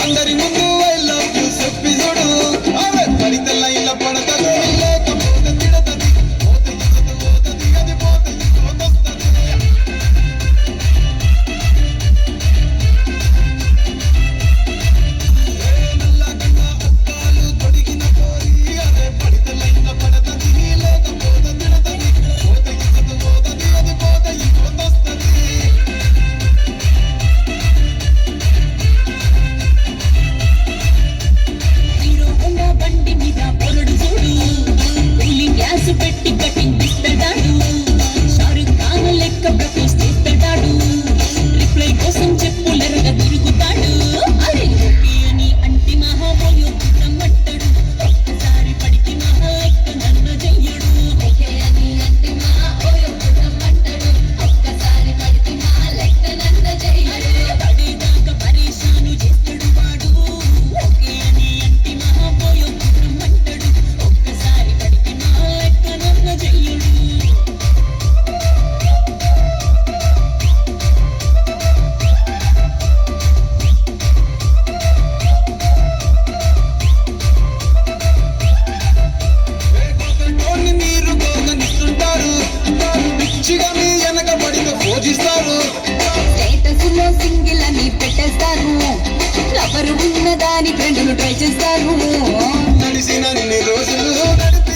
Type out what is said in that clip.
అందరి ముందు கட்டி ఎవరు ఉన్న దాని ఫ్రెండ్లు ట్రై చేస్తారు. నడిచినన్ని రోజులు గడుపు